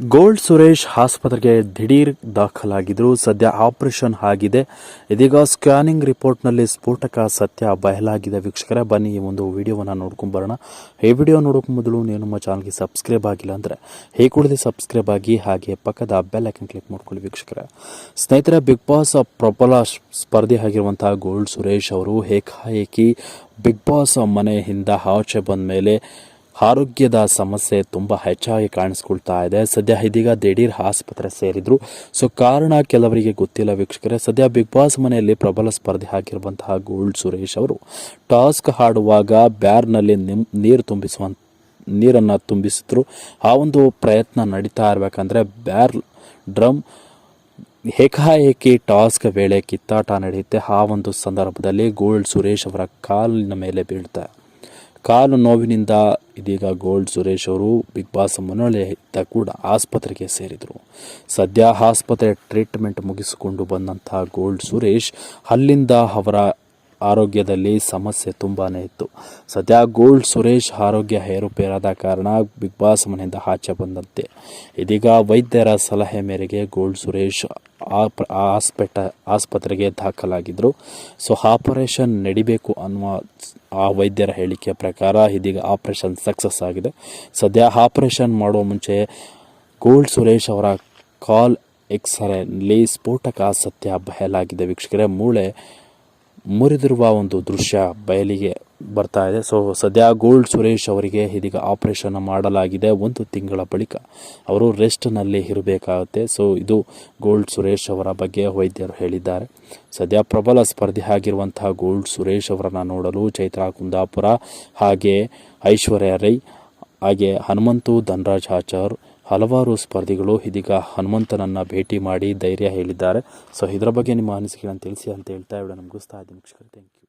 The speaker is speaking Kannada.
ಗೋಲ್ಡ್ ಸುರೇಶ್ ಆಸ್ಪತ್ರೆಗೆ ದಿಢೀರ್ ದಾಖಲಾಗಿದ್ರು ಸದ್ಯ ಆಪರೇಷನ್ ಆಗಿದೆ. ಇದೀಗ ಸ್ಕ್ಯಾನಿಂಗ್ ರಿಪೋರ್ಟ್ನಲ್ಲಿ ಸ್ಫೋಟಕ ಸತ್ಯ ಬಯಲಾಗಿದೆ. ವೀಕ್ಷಕರೇ, ಬನ್ನಿ ಈ ಒಂದು ವಿಡಿಯೋವನ್ನು ನೋಡ್ಕೊಂಡ್ ಬರೋಣ. ಈ ವಿಡಿಯೋ ನೋಡೋಕೆ ಮೊದಲು ನೀವು ನಮ್ಮ ಚಾನಲ್ಗೆ ಸಬ್ಸ್ಕ್ರೈಬ್ ಆಗಿಲ್ಲ ಅಂದರೆ ಹೇಗೆ ಕೂಡಲೇ ಸಬ್ಸ್ಕ್ರೈಬ್ ಆಗಿ ಹಾಗೆ ಪಕ್ಕದ ಬೆಲ್ ಐಕನ್ ಕ್ಲಿಕ್ ಮಾಡ್ಕೊಳ್ಳಿ ವೀಕ್ಷಕರ. ಸ್ನೇಹಿತರೆ, ಬಿಗ್ ಬಾಸ್ ಪ್ರಬಲ ಸ್ಪರ್ಧೆ ಆಗಿರುವಂತಹ ಗೋಲ್ಡ್ ಸುರೇಶ್ ಅವರು ಏಕಾಏಕಿ ಬಿಗ್ ಬಾಸ್ ಮನೆಯಿಂದ ಆಚೆ ಬಂದ ಮೇಲೆ ಆರೋಗ್ಯದ ಸಮಸ್ಯೆ ತುಂಬ ಹೆಚ್ಚಾಗಿ ಕಾಣಿಸ್ಕೊಳ್ತಾ ಇದೆ. ಸದ್ಯ ಇದೀಗ ದಿಢೀರ್ ಆಸ್ಪತ್ರೆ ಸೇರಿದ್ರು. ಸೊ ಕಾರಣ ಕೆಲವರಿಗೆ ಗೊತ್ತಿಲ್ಲ ವೀಕ್ಷಕರೇ. ಸದ್ಯ ಬಿಗ್ ಬಾಸ್ ಮನೆಯಲ್ಲಿ ಪ್ರಬಲ ಸ್ಪರ್ಧೆ ಆಗಿರುವಂತಹ ಗೋಲ್ಡ್ ಸುರೇಶ್ ಅವರು ಟಾಸ್ಕ್ ಹಾಡುವಾಗ ಬ್ಯಾರ್ನಲ್ಲಿ ನೀರು ತುಂಬಿಸುವ, ನೀರನ್ನು ತುಂಬಿಸಿದ್ರು. ಆ ಒಂದು ಪ್ರಯತ್ನ ನಡೀತಾ ಇರಬೇಕಂದ್ರೆ ಬ್ಯಾರ್ ಡ್ರಮ್ ಏಕಾಏಕಿ ಟಾಸ್ಕ್ ವೇಳೆ ಕಿತ್ತಾಟ ನಡೆಯುತ್ತೆ. ಆ ಒಂದು ಸಂದರ್ಭದಲ್ಲಿ ಗೋಲ್ಡ್ ಸುರೇಶ್ ಅವರ ಕಾಲಿನ ಮೇಲೆ ಬೀಳ್ತಾರೆ ಕಾಲು ನೋವಿನಿಂದ ಇದೀಗ ಗೋಲ್ಡ್ ಸುರೇಶ್ ಅವರು ಬಿಗ್ ಬಾಸ್ ಮನೆಯಲ್ಲಿದ್ದ ಕೂಡ ಆಸ್ಪತ್ರೆಗೆ ಸೇರಿದರು. ಸದ್ಯ ಆಸ್ಪತ್ರೆ ಟ್ರೀಟ್ಮೆಂಟ್ ಮುಗಿಸಿಕೊಂಡು ಬಂದಂತಹ ಗೋಲ್ಡ್ ಸುರೇಶ್ ಅಲ್ಲಿಂದ ಅವರ ಆರೋಗ್ಯದಲ್ಲಿ ಸಮಸ್ಯೆ ತುಂಬಾ ಇತ್ತು. ಸದ್ಯ ಗೋಲ್ಡ್ ಸುರೇಶ್ ಆರೋಗ್ಯ ಏರುಪೇರಾದ ಕಾರಣ ಬಿಗ್ ಬಾಸ್ ಮನೆಯಿಂದ ಆಚೆ ಬಂದಂತೆ. ಇದೀಗ ವೈದ್ಯರ ಸಲಹೆ ಮೇರೆಗೆ ಗೋಲ್ಡ್ ಸುರೇಶ್ ಆಪ್- ಆಸ್ಪೆಟ, ಆಸ್ಪತ್ರೆಗೆ ದಾಖಲಾಗಿದ್ದರು ಸೊ ಆಪರೇಷನ್ ನಡಿಬೇಕು ಅನ್ನುವ ಆ ವೈದ್ಯರ ಹೇಳಿಕೆಯ ಪ್ರಕಾರ ಇದೀಗ ಆಪರೇಷನ್ ಸಕ್ಸಸ್ ಆಗಿದೆ. ಸದ್ಯ ಆಪರೇಷನ್ ಮಾಡುವ ಮುಂಚೆ ಗೋಲ್ಡ್ ಸುರೇಶ್ ಅವರ ಕಾಲ್ ಎಕ್ಸ್ರೇನಲ್ಲಿ ಸ್ಫೋಟಕ ಸತ್ಯ ಬಯಲಾಗಿದೆ. ವೀಕ್ಷಕರೇ, ಮೂಳೆ ಮುರಿದಿರುವ ಒಂದು ದೃಶ್ಯ ಬಯಲಿಗೆ ಬರ್ತಾ ಇದೆ. ಸೊ ಸದ್ಯ ಗೋಲ್ಡ್ ಸುರೇಶ್ ಅವರಿಗೆ ಇದೀಗ ಆಪರೇಷನ್ ಮಾಡಲಾಗಿದೆ ಒಂದು ತಿಂಗಳ ಬಳಿಕ. ಅವರು ರೆಸ್ಟ್ನಲ್ಲಿ ಇರಬೇಕಾಗುತ್ತೆ. ಸೊ ಇದು ಗೋಲ್ಡ್ ಸುರೇಶ್ ಅವರ ಬಗ್ಗೆ ವೈದ್ಯರು ಹೇಳಿದ್ದಾರೆ. ಸದ್ಯ ಪ್ರಬಲ ಸ್ಪರ್ಧಿ ಆಗಿರುವಂತಹ ಗೋಲ್ಡ್ ಸುರೇಶ್ ಅವರನ್ನು ನೋಡಲು ಚೈತ್ರಾ ಕುಂದಾಪುರ ಹಾಗೆ ಐಶ್ವರ್ಯ ರೈ ಹಾಗೆ ಹನುಮಂತು ಧನರಾಜ್ ಆಚಾರ್ ಹಲವಾರು ಸ್ಪರ್ಧಿಗಳು ಇದೀಗ ಹನುಮಂತನನ್ನು ಭೇಟಿ ಮಾಡಿ ಧೈರ್ಯ ಹೇಳಿದ್ದಾರೆ. ಸೊ ಇದರ ಬಗ್ಗೆ ನಿಮ್ಮ ಅನಿಸಿಕೆಗಳನ್ನು ತಿಳಿಸಿ ಅಂತ ಹೇಳ್ತಾ ವಿಡಿಯೋ ಮುಗಿಸ್ತಾ ಇದ್ದೀನಿ. Thank you